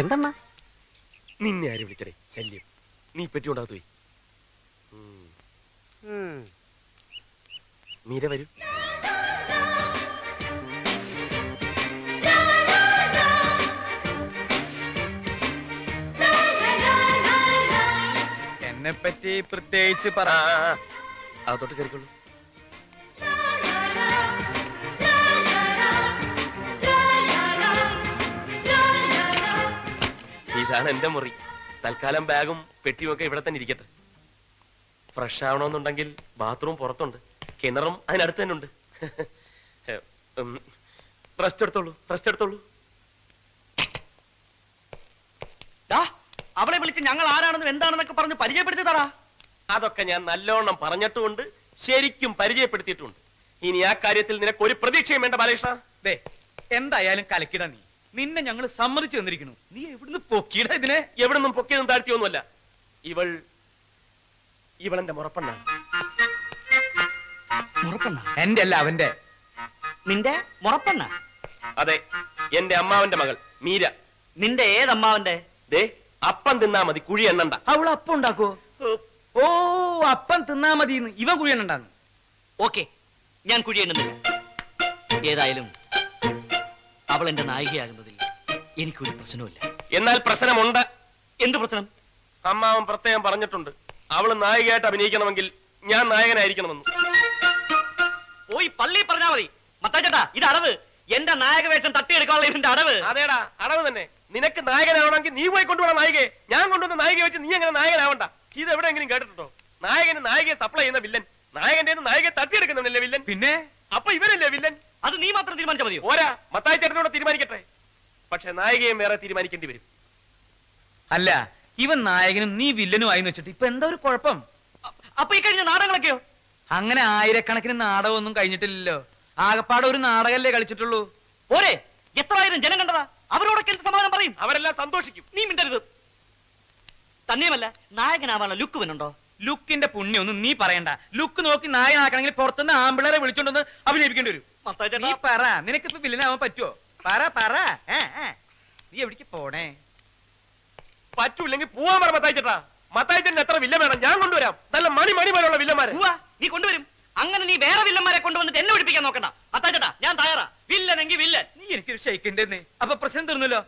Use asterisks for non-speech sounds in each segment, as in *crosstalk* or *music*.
എന്തണ്ണ നിന്നെ ആരും വിളിച്ചടേ? ശല്യം. നീ പെറ്റിക്കൊണ്ടാകത്ത് പോയി. മീര വരൂ. എന്നെ പറ്റി പ്രത്യേകിച്ച് പറ. അതോട്ട്. കയറിക്കോളൂ. ഇതാണ് എന്റെ മുറി. തൽക്കാലം ബാഗും പെട്ടിയും ഒക്കെ ഇവിടെ തന്നെ ഇരിക്കട്ടെ. ഫ്രഷ് ആവണമെന്നുണ്ടെങ്കിൽ ബാത്റൂം പുറത്തുണ്ട്. കിണറും അതിനടുത്ത് തന്നെ ഉണ്ട്. *laughs* റെസ്റ്റ് എടുത്തോളൂ റെസ്റ്റ് എടുത്തോളൂ. അവളെ വിളിച്ച് ഞങ്ങൾ ആരാണെന്നും എന്താണെന്നൊക്കെ പറഞ്ഞ് പരിചയപ്പെടുത്തി തറ അതൊക്കെ ഞാൻ നല്ലോണം പറഞ്ഞിട്ടുമുണ്ട് ശരിക്കും പരിചയപ്പെടുത്തിയിട്ടുണ്ട് ഇനി ആ കാര്യത്തിൽ നിനക്ക് ഒരു പ്രതീക്ഷയും വേണ്ട ബാലകൃഷ്ണ. ദേ എന്തായാലും കലക്കിട നീ. നിന്നെ ഞങ്ങൾ സമ്മതിച്ചു തന്നിരിക്കുന്നു. നീ എവിടുന്ന് പൊക്കിയിട ഇതിനെ? എവിടുന്നും പൊക്കിയതും താഴ്ത്തിയൊന്നുമല്ല. ഇവൾ ഇവളെന്റെ മുറപ്പെണ്ണാണ്. മുറപ്പെണ്ണ? എന്റെ അല്ല അവന്റെ. നിന്റെ മുറപ്പെണ്ണ? അതെ എന്റെ അമ്മാവന്റെ മകൾ മീര. നിന്റെ ഏതമ്മാവന്റെ? ദേ അപ്പം തിന്നാ മതി കുഴി എണ്ണണ്ട. അവൾ അപ്പം ഉണ്ടാക്കോ ഓ അപ്പം തിന്നാ മതി ഇവ കുഴി എണ്ണണ്ടാന്ന്. ഓക്കെ ഞാൻ കുഴി എണ്ണുന്നില്ല. ഏതായാലും അവൾ എന്റെ നായികയാകുന്നതിൽ എനിക്കൊരു പ്രശ്നവുമില്ല. എന്നാൽ പ്രശ്നമുണ്ട്. എന്ത് പ്രശ്നം? അമ്മാവൻ പ്രത്യേകം പറഞ്ഞിട്ടുണ്ട്. അവൾ നായികയായിട്ട് അഭിനയിക്കണമെങ്കിൽ ഞാൻ നായകനായിരിക്കണമെന്ന്. പോയി പള്ളി പറഞ്ഞാ മതി. മത്താച്ചേട്ടാ ഇത് അടവ്. എന്റെ നായക വേഷം തട്ടിയെടുക്കാനുള്ള ഇതിന്റെ അടവ്. അതേടാ അടവ് തന്നെ. നിനക്ക് നായകനാവണമെങ്കിൽ നീ പോയി കൊണ്ടുപോകണം നായികയെ. ഞാൻ കൊണ്ടുവന്ന നായികയെ വെച്ച് നീ എങ്ങനെ നായകനാവണ്ട. ഇത് എവിടെയെങ്കിലും കേട്ടിട്ടുണ്ടോ? നായകന് നായികയെ സപ്ലൈ ചെയ്യുന്ന വില്ലൻ നായകന്റെ നായികയെ തട്ടിയെടുക്കുന്നില്ലേ വില്ലൻ പിന്നെ? അപ്പൊ ഇവരല്ലേ വില്ലൻ? അത് നീ മാത്രം തീരുമാനിച്ചാൽ മതിയോ? ഓരാ മത്തായി ചേട്ടനോട് തീരുമാനിക്കട്ടെ. പക്ഷെ നായികയും വേറെ തീരുമാനിക്കേണ്ടി വരും. അല്ല ഇവൻ നായകനും നീ വില്ലനും ആയി വെച്ചിട്ട് ഇപ്പൊ എന്താ ഒരു കുഴപ്പം? അപ്പൊ ഈ കഴിഞ്ഞ നാടകങ്ങളൊക്കെയോ? അങ്ങനെ ആയിരക്കണക്കിന് നാടകമൊന്നും കഴിഞ്ഞിട്ടില്ലല്ലോ. ആകപ്പാടെ ഒരു നാടകല്ലേ കളിച്ചിട്ടുള്ളൂ. പോരെ എത്ര ആയിരം ജനം കണ്ടതാ? അവരോടൊക്കെ എന്ത് സമാധാനം പറയും? അവരെല്ലാം സന്തോഷിക്കും. നീ മിണ്ടരുത്. തന്നെയുമല്ല നായകനാവാനുള്ള ലുക്ക് വന്നുണ്ടോ ലുക്കിന്റെ പുണ്യൊന്നും നീ പറയണ്ട. ലുക്ക് നോക്കി നായനാക്കണമെങ്കിൽ പുറത്തുനിന്ന് ആമ്പിളറെ വിളിച്ചോണ്ടൊന്ന് അഭിനയിപ്പിക്കേണ്ടി വരും. നീ പറ. നിനക്കിപ്പോ വില്ലനാവാൻ പറ്റുമോ പറ പറ. ഏ, ഏ. നീ എവിടേക്ക് പോണേ? പറ്റൂല്ലെങ്കിൽ പോവാൻ പറ മത്തായി ചേട്ടാ. മത്തായി ചേട്ടൻ എത്ര വില്ല വേണം? ഞാൻ കൊണ്ടുവരാം. നല്ല മണി മണി പോലുള്ള വില്ലന്മാരെ. ഉവ്വ, നീ കൊണ്ടുവരും. അങ്ങനെ നീ വേറെ വില്ലന്മാരെ കൊണ്ടുവന്നിട്ട് എന്നെ പിടിപ്പിക്കാൻ നോക്കണ്ട. അത്താച്ചേട്ടാ ഞാൻ തയ്യാറാ. വില്ലനെങ്കിൽ വില്ലൻ. നീ എനിക്കൊരു ഷെയ്ക്കിന്റെ അപ്പൊ പ്രശ്നം തീർന്നല്ലോ.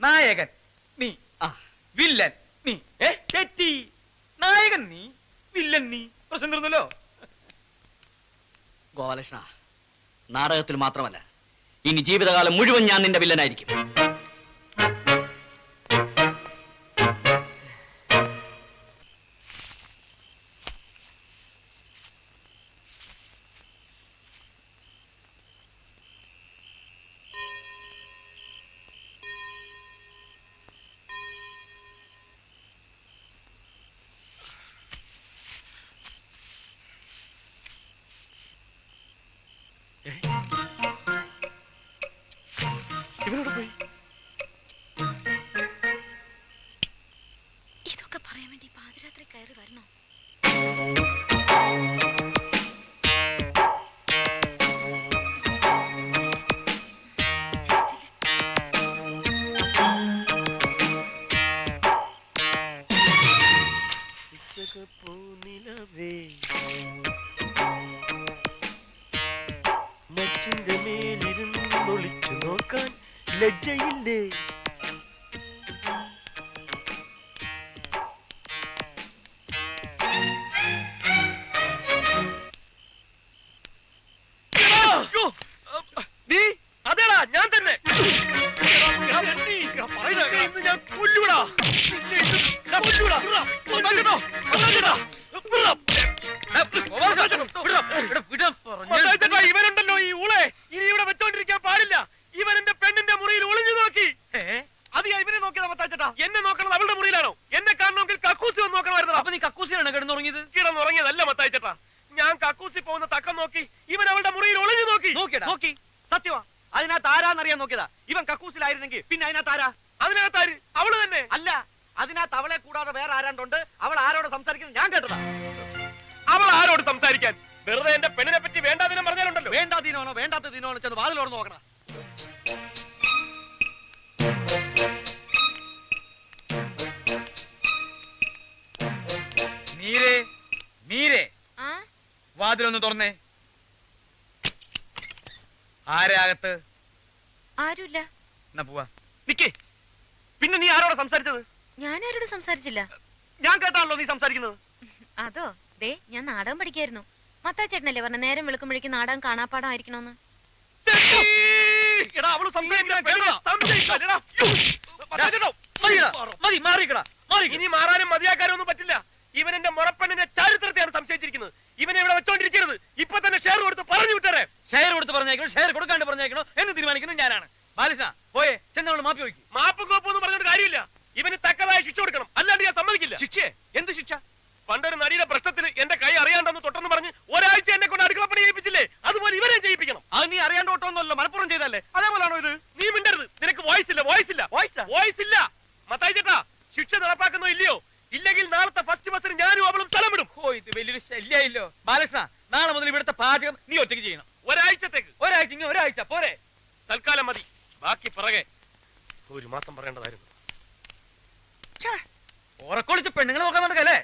നായകൻ നീ. ആ, വില്ലൻ നീ. ഏ? തെറ്റി. നായകൻ നീ വില്ലൻ നീ പ്രശ്നം തീർന്നല്ലോ. ഗോപാലകൃഷ്ണ നാടകത്തിൽ മാത്രമല്ല ഇനി ജീവിതകാലം മുഴുവൻ ഞാൻ നിന്റെ വില്ലനായിരിക്കും. പൂനിലവേ മച്ചിന്റെ മേലിരുന്ന് ഒളിച്ചു നോക്കാൻ ലജ്ജയില്ലേ? കൊല്ലൂടാ കൊല്ലൂടാ കൊല്ലൂടാ കൊല്ലൂടാ കക്കൂസിലാണ് കിടന്നുറങ്ങിയത്? കിടന്നുറങ്ങിയതല്ല മത്തായിച്ചേട്ടാ ഞാൻ കക്കൂസി പോകുന്ന തക്കം നോക്കി ഇവൻ അവളുടെ മുറിയിൽ ഒളിഞ്ഞു നോക്കി. നോക്കിയടാ. നോക്കി. സത്യമാ. അതിനകത്ത് ആരാന്നറിയാൻ നോക്കിയതാ. ഇവൻ കക്കൂസിലായിരുന്നെങ്കിൽ പിന്നെ അതിനകത്ത് ആരാ അതിനകത്ത് ആര് അവൾ തന്നെ. അല്ല അതിനകത്ത് അവളെ കൂടാതെ വേറെ ആരാണ്ടുണ്ട് അവൾ ആരോട് സംസാരിക്കുന്നത് ഞാൻ കേട്ടതാ. അവൾ ആരോട് സംസാരിക്കാൻ? വെറുതെ എന്റെ പെണ്ണിനെ പറ്റി വേണ്ടാതിനും പറഞ്ഞാലുണ്ടല്ലോ. വേണ്ടാ ദിനോ വേണ്ടാത്ത ദിനോ ചെന്ന് വാതിലോട് നോക്കണം. വാതിലൊന്ന് തുറന്നേ. ആരാകത്ത് ആരുമില്ല. എന്നാ പോവാ. നിക്കേ. പിന്നെ നീ ആരോട് സംസാരിച്ചത്? ഞാൻ ആരോടും സംസാരിച്ചില്ല. ഞാൻ കേട്ടാണല്ലോ നീ സംസാരിക്കുന്നത്. അതോ? ദേ ഞാൻ നാടകം പഠിക്കായിരുന്നു. മത്താച്ചേട്ടനല്ലേ പറഞ്ഞ നേരം വിളിക്കുമ്പോഴേക്ക് നാടകം കാണാപ്പാടം ആയിരിക്കണോന്ന് ഇനി മാറാനും മതിയാക്കാനും ഒന്നും പറ്റില്ല. ഇവൻ എന്റെ മുറപ്പെണ്ണിന്റെ ചരിത്രത്തെയാണ് സംശയിച്ചിരിക്കുന്നത്. ഇവനെ ഇവിടെ വെച്ചോണ്ടിരിക്കരുത് ഇപ്പൊ തന്നെ ഷെയർ കൊടുത്ത് പറഞ്ഞു വിട്ടേരെ ഷെയർ കൊടുത്ത് പറഞ്ഞേക്കണോ? ഷെയർ കൊടുക്കാണ്ട് പറഞ്ഞേക്കണോ? എന്ന് തീരുമാനിക്കുന്നത് ഞാനാണ്. ബാലകൃഷ്ണ പോയെ ചെന്നവൾ മാപ്പി വയ്ക്കും മാപ്പും കോപ്പൊന്നും പറഞ്ഞിട്ട് കാര്യമില്ല. ഇവന് തക്കതായ ശിക്ഷ കൊടുക്കണം. അല്ലാണ്ട് ഞാൻ സമ്മതിക്കില്ല. ശിക്ഷ? എന്ത് ശിക്ഷ? പണ്ടൊരു നടിയുടെ പ്രശ്നത്തിന് എന്റെ കൈ അറിയാണ്ടെന്ന് തൊട്ടെന്ന് പറഞ്ഞ് ഒരാഴ്ച എന്നെ കൊണ്ട് അടുക്കളപ്പണി ചെയ്യിപ്പിച്ചില്ലേ? അതുപോലെ ഇവരെ ചെയ്യിപ്പിക്കണം. അത് നീ അറിയാണ്ട് മലപ്പുറം ചെയ്തല്ലേ അതേപോലാണോ ഇത്? നീ മിണ്ടരുത്. നിനക്ക് വോയിസ് ഇല്ല വോയിസ് ഇല്ല. വോയിസ്? വോയിസ് ഇല്ല. മത്തായി ചേട്ടാ ശിക്ഷ നടപ്പാക്കുന്നോ ഇല്ലയോ? ഇല്ലെങ്കിൽ നാളത്തെ ഫസ്റ്റ് ബസ്സിന് ഞാനും അവളും സ്ഥലം വിടും. ഓ ഇത് വലിയൊരു ശല്യായില്ലോ. ബാലകൃഷ്ണ നാളെ മുതൽ ഇവിടുത്തെ പാചകം നീ ഒറ്റയ്ക്ക് ചെയ്യണം. ഒരാഴ്ചത്തേക്ക്. ഒരാഴ്ച ഇങ്ങനെ ഒരാഴ്ച പോരെ. തൽക്കാലം മതി. ബാക്കി പിറകെ. ഒരു മാസം പറയേണ്ടതായിരുന്നു. ഓറക്കൊളിച്ച് പെണ്ണുങ്ങൾ നോക്കാൻ നടക്കല്ലേ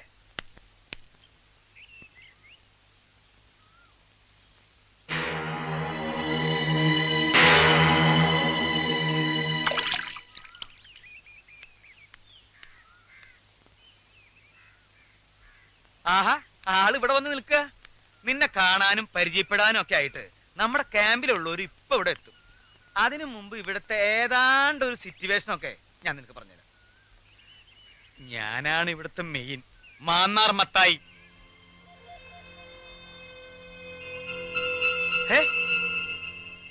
ആഹാ ആൾ ഇവിടെ വന്ന് നിൽക്കുക. നിന്നെ കാണാനും പരിചയപ്പെടാനും ഒക്കെ ആയിട്ട്. നമ്മുടെ ക്യാമ്പിലുള്ളവർ ഇപ്പൊ ഇവിടെ എത്തും. അതിനു മുമ്പ് ഇവിടുത്തെ ഏതാണ്ട് ഒരു സിറ്റുവേഷൻ ഒക്കെ ഞാൻ നിനക്ക് പറഞ്ഞുതരാം. ഞാനാണ് ഇവിടുത്തെ മെയിൻ. മാന്നാർ മത്തായി.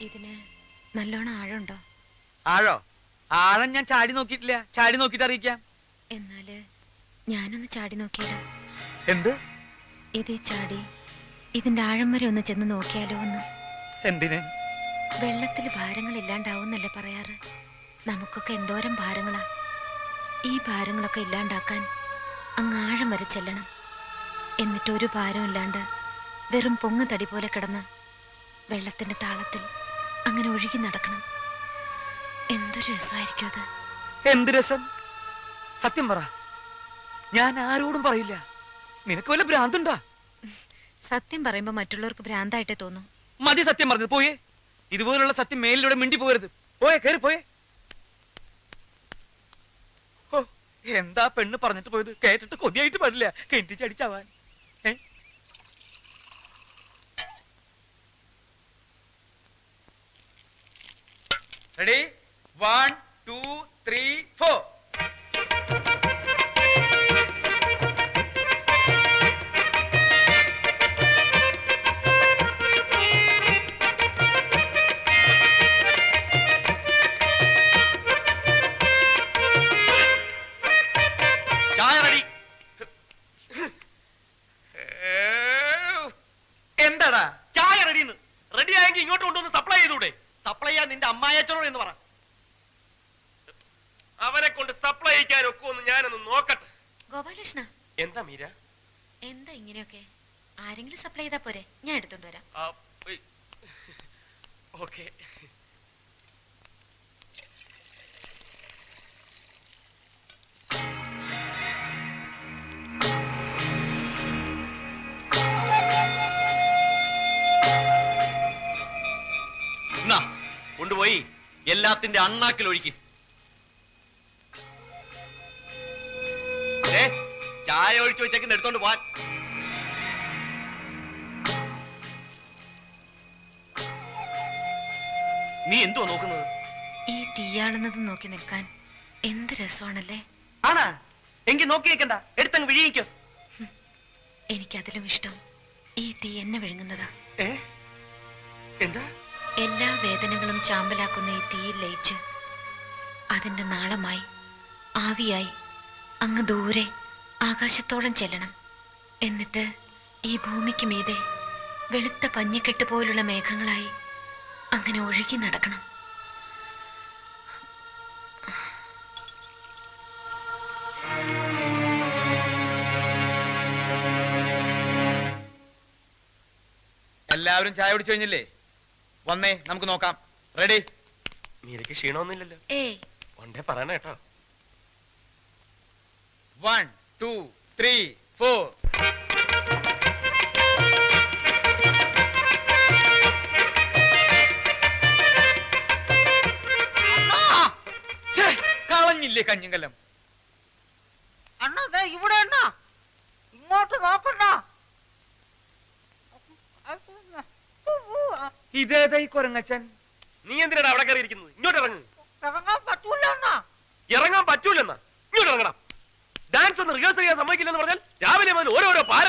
ഇതിന് നല്ലോണം ആഴമുണ്ടോ? ആഴോ? ആഴം ഞാൻ ചാടി നോക്കിയിട്ടില്ല. ചാടി നോക്കിയിട്ട് അറിയിക്കാം. എന്നാൽ ഞാനൊന്ന് ചാടി നോക്കിയാലോ? എന്ത്? ഇതേ ചാടി ഇതിന്റെ ആഴം വരെ ഒന്ന് ചെന്ന് നോക്കിയാലോ ഒന്ന്? എന്തിന് വെള്ളത്തിൽ ഭാരങ്ങൾ ഇല്ലാണ്ടാവുന്നല്ലേ പറയാറ്? നമുക്കൊക്കെ എന്തോരം ഭാരങ്ങളാ. ഈ ഭാരങ്ങളൊക്കെ ഇല്ലാണ്ടാക്കാൻ അങ്ങ് ആഴം വരെ ചെല്ലണം. എന്നിട്ട് ഒരു ഭാരം ഇല്ലാണ്ട് വെറും പൊങ്ങ് തടി പോലെ കിടന്ന് വെള്ളത്തിന്റെ താളത്തിൽ അങ്ങനെ ഒഴുകി നടക്കണം. എന്തൊരു രസമായിരിക്കും അത്. എന്ത് രസം? സത്യം പറ. ഞാൻ ആരോടും പറയില്ല. നിനക്ക് വല്ല ഭ്രാന്തുണ്ടാ? സത്യം പറയുമ്പോ മറ്റുള്ളവർക്ക് ഭ്രാന്തായിട്ടേ തോന്നും. മതി സത്യം പറഞ്ഞത്. പോയേ. ഇതുപോലുള്ള സത്യം മേലിലൂടെ മിണ്ടി പോകരുത്. പോയെ കയറി പോയെ. എന്താ പെണ്ണ് പറഞ്ഞിട്ട് പോയത്? കേട്ടിട്ട് കൊതിയായിട്ട് പാടില്ല. കെട്ടിച്ചടിച്ചാവാൻ ready one two three four അമ്മായച്ചനോട് എന്ന് പറ. അവനെ കൊണ്ട് സപ്ലൈ ഒക്കെ ഒക്കുമെന്ന് ഞാനൊന്ന് നോക്കട്ടെ. ഗോപാലകൃഷ്ണ. എന്താ മീര? എന്താ ഇങ്ങനെയൊക്കെ? ആരെങ്കിലും സപ്ലൈ ചെയ്താ പോരെ? ഞാൻ എടുത്തോണ്ട് വരാം. ഓക്കെ. എല്ലാത്തിന്റെ അണ്ണാക്കിൽ ഒഴുക്കി. ചായ ഒഴിച്ചു വെച്ചേക്കുന്ന എടുത്തോണ്ട് പോവാൻ. നീ എന്തുവാ നോക്കുന്നത്? ഈ തീയാളുന്നത് നോക്കി നിൽക്കാൻ എന്ത് രസമാണല്ലേ? ആണാ. എങ്കിൽ നോക്കി നിൽക്കണ്ട. എടുത്തങ്ങ് വിഴിയിക്കോ എനിക്കതിലും ഇഷ്ടം ഈ തീ എന്നെ വിഴുങ്ങുന്നതാ. എന്താ? എല്ലാ വേദനകളും ചാമ്പലാക്കുന്ന ഈ തീയിൽ ലയിച്ച് അതിന്റെ നാളമായി ആവിയായി അങ്ങ് ദൂരെ ആകാശത്തോളം ചെല്ലണം. എന്നിട്ട് ഈ ഭൂമിക്ക് മീതെ വെളുത്ത പഞ്ഞിക്കെട്ട് പോലുള്ള മേഘങ്ങളായി അങ്ങനെ ഒഴുകി നടക്കണം. എല്ലാവരും ചായ കുടിച്ചു കഴിഞ്ഞില്ലേ? വന്നേ നമുക്ക് നോക്കാം. റെഡി മീരയ്ക്ക് ക്ഷീണമൊന്നുമില്ലല്ലോ. ഏ വണ്ടേ പറയണ കേട്ടോ. വൺ ടു ത്രീ ഫോർ കളഞ്ഞില്ലേ കഞ്ഞിങ്കലം? അണ്ണാ ദേ ഇവിടെ അണ്ണാ. ഇങ്ങോട്ട് നോക്കണ്ട. ഇതേതാ ഈ കൊരങ്ങച്ചൻ. നീ എന്തിനാണ് അവിടെ കയറി ഇരിക്കുന്നത് ഇങ്ങോട്ട് ഇറങ്ങ്. ഇറങ്ങാൻ പറ്റൂല ഇറങ്ങാൻ പറ്റൂലെന്നാ ഇങ്ങോട്ട് ഇറങ്ങണം. ഡാൻസ് ഒന്ന് റിഹേഴ്സൽ ചെയ്യാൻ സമ്മതിക്കില്ലെന്ന് പറഞ്ഞാൽ രാവിലെ മുതൽ ഓരോരോ പാര